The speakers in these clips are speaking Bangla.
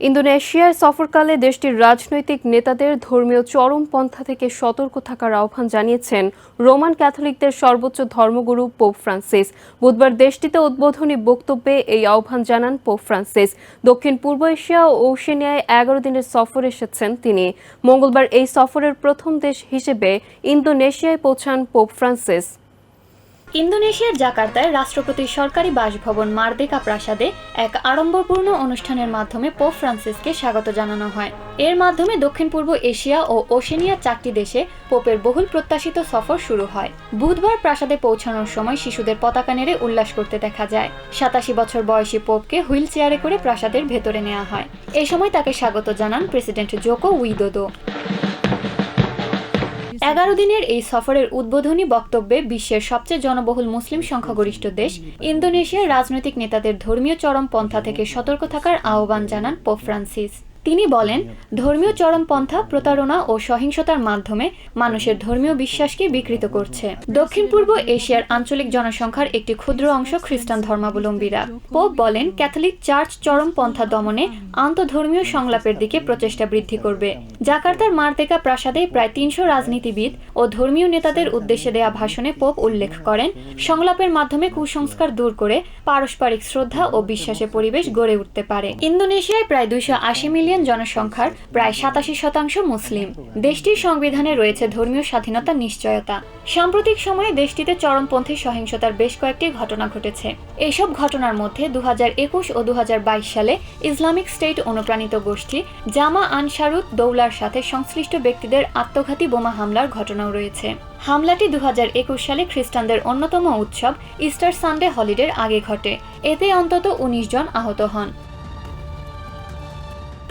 ইন্দোনেশিয়ায় সফরকালে দেশটির রাজনৈতিক নেতাদের ধর্মীয় চরমপন্থা থেকে সতর্ক থাকার আহ্বান জানিয়েছেন রোমান ক্যাথলিকদের সর্বোচ্চ ধর্মগুরু পোপ ফ্রান্সিস। বুধবার দেশটিতে উদ্বোধনী বক্তব্যে এই আহ্বান জানান পোপ ফ্রান্সিস। দক্ষিণ পূর্ব এশিয়া ও ওশেনিয়ায় এগারো দিনের সফর এসেছেন তিনি। মঙ্গলবার এই সফরের প্রথম দেশ হিসেবে ইন্দোনেশিয়ায় পৌঁছান পোপ ফ্রান্সিস। ইন্দোনেশিয়ার জাকার্তায় রাষ্ট্রপতির সরকারি বাসভবন মার্দেকা প্রাসাদে এক আড়ম্বরপূর্ণ অনুষ্ঠানের মাধ্যমে পোপ ফ্রান্সিসকে স্বাগত জানানো হয়। এর মাধ্যমে দক্ষিণ পূর্ব এশিয়া ও ওশেনিয়ার চারটি দেশে পোপের বহুল প্রত্যাশিত সফর শুরু হয়। বুধবার প্রাসাদে পৌঁছানোর সময় শিশুদের পতাকা নেড়ে উল্লাস করতে দেখা যায়। সাতাশি বছর বয়সী পোপকে হুইল চেয়ারে করে প্রাসাদের ভেতরে নেওয়া হয়। এ সময় তাকে স্বাগত জানান প্রেসিডেন্ট জোকো উইদোদো। এগারো দিনের এই সফরের উদ্বোধনী বক্তব্যে বিশ্বের সবচেয়ে জনবহুল মুসলিম সংখ্যাগরিষ্ঠ দেশ, ইন্দোনেশিয়ার রাজনৈতিক নেতাদের ধর্মীয় চরম পন্থা থেকে সতর্ক থাকার আহ্বান জানান পোপ ফ্রান্সিস। তিনি বলেন, ধর্মীয় চরমপন্থা, প্রতারণা ও সহিংসতার মাধ্যমে মানুষের ধর্মীয় বিশ্বাসকে বিকৃত করছে। দক্ষিণ পূর্ব এশিয়ার আঞ্চলিক জনসংখ্যার একটি ক্ষুদ্র অংশ খ্রিস্টান ধর্মাবলম্বীরা। পোপ বলেন, ক্যাথলিক চার্চ চরমপন্থা দমনে আন্তধর্মীয় সংলাপের দিকে প্রচেষ্টা বৃদ্ধি করবে। জাকার্তার মারতেকা প্রাসাদে প্রায় তিনশো রাজনীতিবিদ ও ধর্মীয় নেতাদের উদ্দেশ্যে দেয়া ভাষণে পোপ উল্লেখ করেন, সংলাপের মাধ্যমে কুসংস্কার দূর করে পারস্পরিক শ্রদ্ধা ও বিশ্বাসের পরিবেশ গড়ে উঠতে পারে। ইন্দোনেশিয়ায় প্রায় দুইশো আশি মিলিয়ন জনসংখ্যার প্রায় সাতাশি শতাংশ মুসলিম। দেশটির সংবিধানে রয়েছে ধর্মীয় স্বাধীনতার নিশ্চয়তা। সাম্প্রতিক সময়ে দেশটিতে চরমপন্থী সহিংসতার বেশ কয়েকটি ঘটনা ঘটেছে। এইসব ঘটনার মধ্যে দু ও দু সালে ইসলামিক স্টেট অনুপ্রাণিত গোষ্ঠী জামা আনসারুত দৌলার সাথে সংশ্লিষ্ট ব্যক্তিদের আত্মঘাতী বোমা হামলার ঘটনাও রয়েছে। হামলাটি দু হাজার একুশ সালে খ্রিস্টানদের অন্যতম উৎসব ইস্টার সানডে হলিডের আগে ঘটে। এতে অন্তত উনিশ জন আহত হন।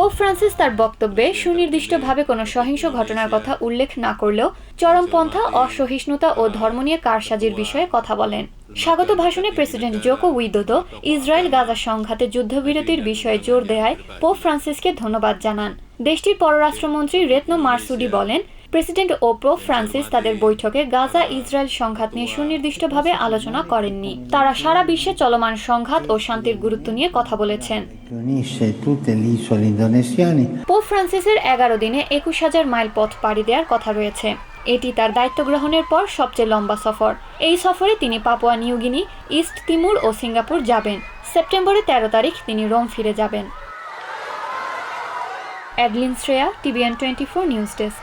পোপ ফ্রান্সিস তার বক্তব্যে সুনির্দিষ্টভাবে কোনো সহিংস ঘটনার কথা উল্লেখ না করলেও চরমপন্থা অসহিষ্ণুতা ও ধর্ম নিয়ে কারসাজির বিষয়ে কথা বলেন। স্বাগত ভাষণে president Joko Widodo Israel Gaza সংঘাতে যুদ্ধবিরতির বিষয়ে জোর দেয় পোপ ফ্রান্সিসকে ধন্যবাদ জানান। দেশটির পররাষ্ট্রমন্ত্রী রেতনো মার্সুডি বলেন প্রেসিডেন্ট ও পোপ ফ্রান্সিস তাদের বৈঠকে গাজা ইসরায়েল সংঘাত নিয়ে সুনির্দিষ্টভাবে আলোচনা করেননি। তারা সারা বিশ্বে চলমান সংঘাত ও শান্তির গুরুত্ব নিয়ে কথা বলেছেন। পোপ ফ্রান্সিসের এগারো দিনে একুশ হাজার মাইল পথ পাড়ি দেওয়ার কথা রয়েছে। এটি তার দায়িত্ব গ্রহণের পর সবচেয়ে লম্বা সফর। এই সফরে তিনি Papua New Guinea East Timor ও সিঙ্গাপুর যাবেন। সেপ্টেম্বরের তেরো তারিখ তিনি রোম ফিরে যাবেন। Adeline Shreya, TVN twenty four news desk.